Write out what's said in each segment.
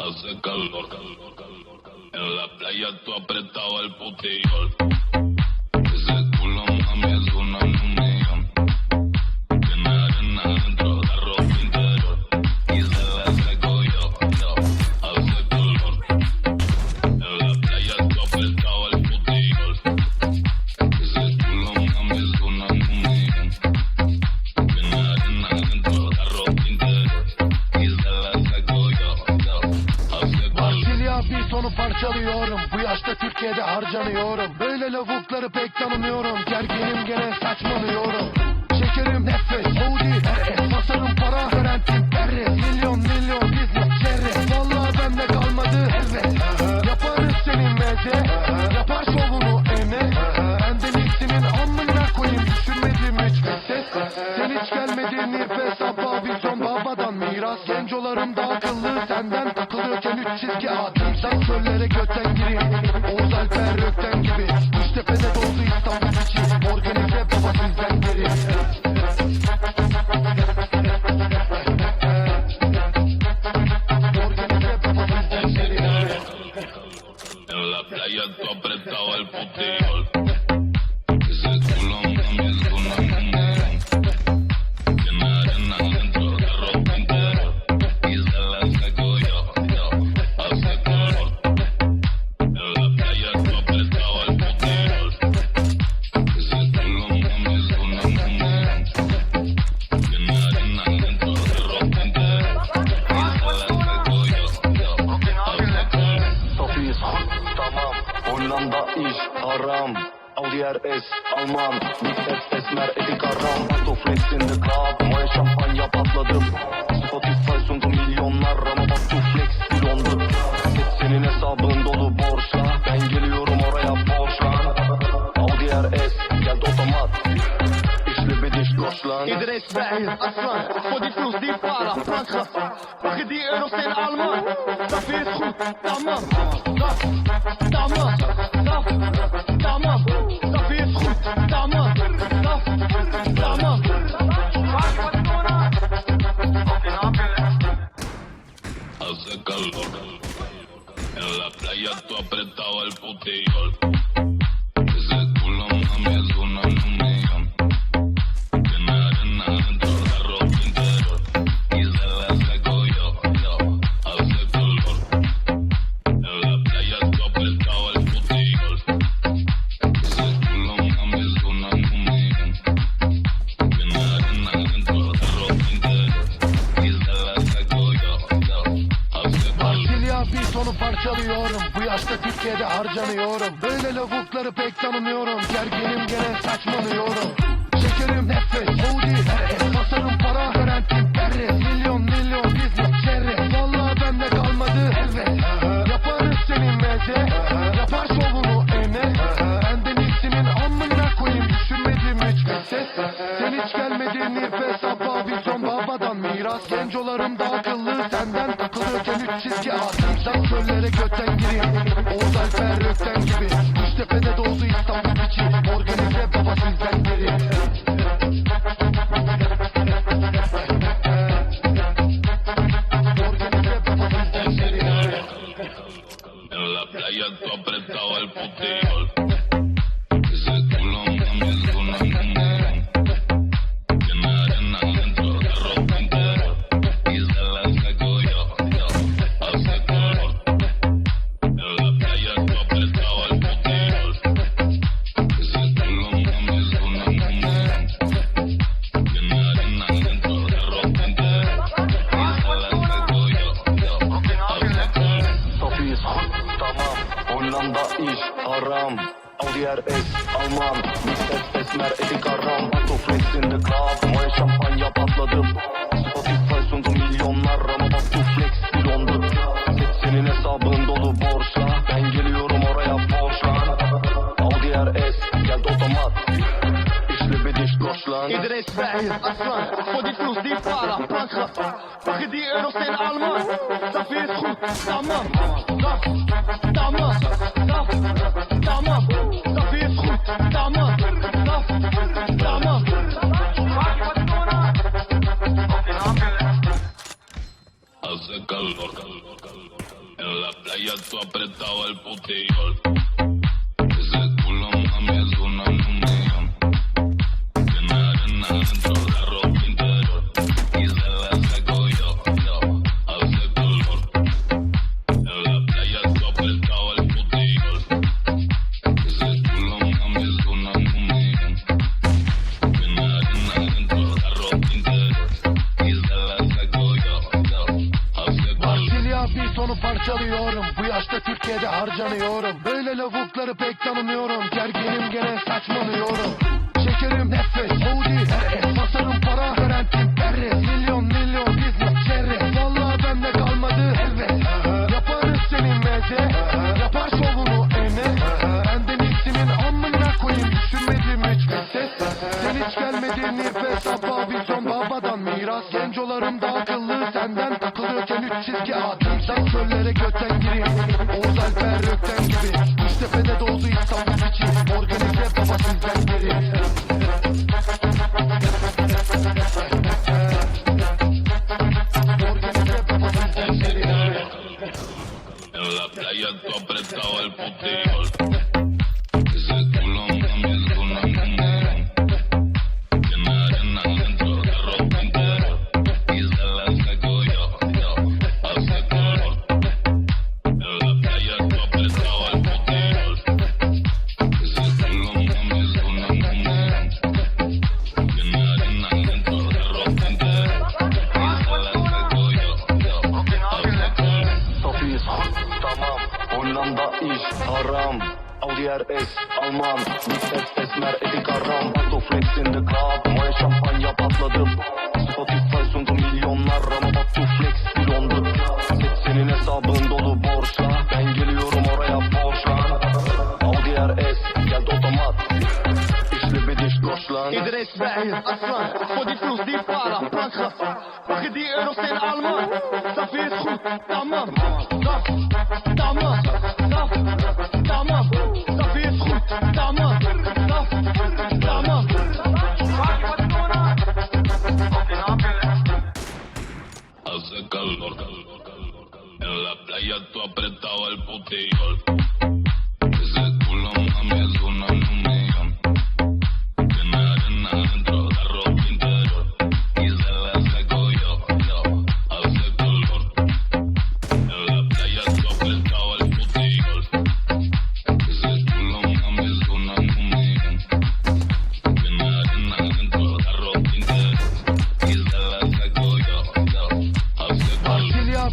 hace calor. En la playa tú apretado el putillol. Lavukları pek tanımıyorum. Gerginim gene saçmalıyorum. Şekerim nefes Audi RS Basarım para garantim Perres Milyon milyon business çerre Vallahi bende kalmadı evet Yaparız senin meze. Yapar şovunu eme. Benden iyisinin amına koyayım. Düşünmedim hiç ses Sen hiç gelmedin nefes. Sabah vizyon babadan miras. Gencolarım da akıllı. Senden takılıyorken üç çizgi atımsan Çöllere götten gireyim En la haram Audi RS Alman Big S esmer etik aram Auto flex in the club Moya şampanya patladım Spotify sundu milyonlar Ama bak tu flex pilondu Hep senin hesabın dolu borçla Ben geliyorum oraya borçla Audi RS geldi otomat İşli bir diş koş lan Idris Bey, Aslan, die vloes, die para, Frankrijk. Mag je die euro's in Alman? Dat is goed, tamam. Dat, tamam. Hace calor. En la playa tú apretado el putillol. Harcanıyorum Böyle lavukları pek tanımıyorum. Gerginim gene saçmalıyorum. Şekerim nefes Audi RS Basarım para garantim Perres Milyon milyon business çerre Vallahi bende kalmadı evet Yaparız senin meze. Yapar şovunu eme Benden iyisinin amına koyayım. Düşünmedim hiç ses. Sen hiç gelmedin nefes Sabah vizyon babadan miras. Gencolarım da akıllı. Senden takılıyorken üç çizgi atımsan Çöllere götten tamam Hollanda iş haram Audi RS Alman S esmer etik aram. Auto flex in the club Moya şampanya patladım. Spotify sundu milyonlar Ama bak flex pilondu senin hesabın dolu borçla Ben geliyorum oraya borçla Audi RS geldi otomat İşli bir diş koş lan Idris Bey, Aslan, die vloes, die para, die euro's in Alman? İs goed, tamam. Dat, tamam. Dat, tamam. İs goed, tamam. Dat, tamam. hace calor. En la playa tú apretado el putillol. Parçalıyorum Bu yaşta Türkiye'de harcanıyorum. Böyle lavukları pek tanımıyorum. Gerginim gene saçmalıyorum. Şekerim nefes Audi RS Safiyiz tamam. Hollanda iş haram. Audi RS Alman. Mixed esmer etik haram Batu flex in the club. Moe şampanya patladı. Spotify sundu koş lan İdris Bey Aslan Fodi Flus değil para Franka Paketi euro sen Alman Safiyiz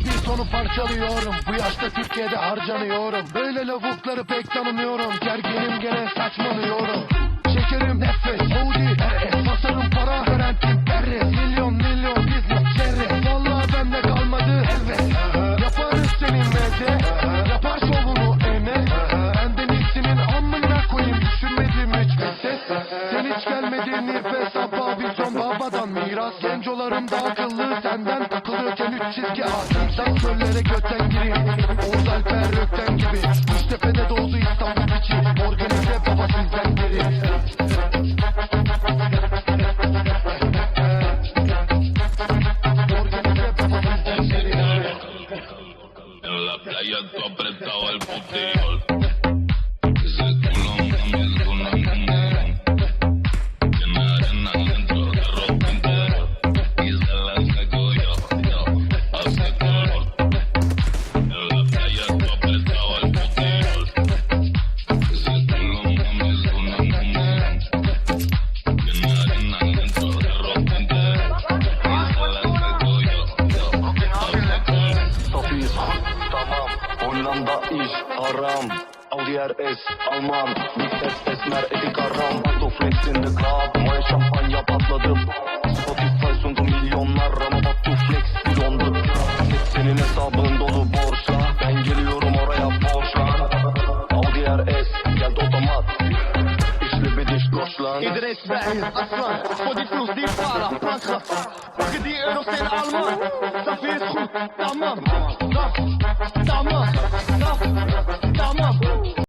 bir tonu parçalıyorum. Bu yaşta Türkiye'de harcanıyorum. Böyle lavukları pek tanımıyorum. Gerginim gene saçmalıyorum. Şekerim nefes Audi RS Basarım para garantim Perres Milyon milyon business çerez Valla bende kalmadı elbet Yaparız senin meze. Yapar şovunu ene Benden iyisinin amına koyayım. Düşünmedim hiç bir ses. Sen hiç gelmedin nefes Abba vizyon babadan miras. Gencolarım da akıllı Senden. Takılıyorken üç çizgi atın African tamam Hollanda iş haram. Audi RS Alman Mixed esmer etik haram Batu flex in the club. Moe şampanya patladı. Spotify sundu milyonlar. Ama Batu flex pilondu Set senin hesabın dolu borçla Ben geliyorum oraya borçlan Audi RS geldi otomat. İşli bir diş lan İdris Bey Aslan. Fodi Flus değil para Franka Paketi euro sen Alman Safiyiz goed Tamam Saf Tamam Saf Tamam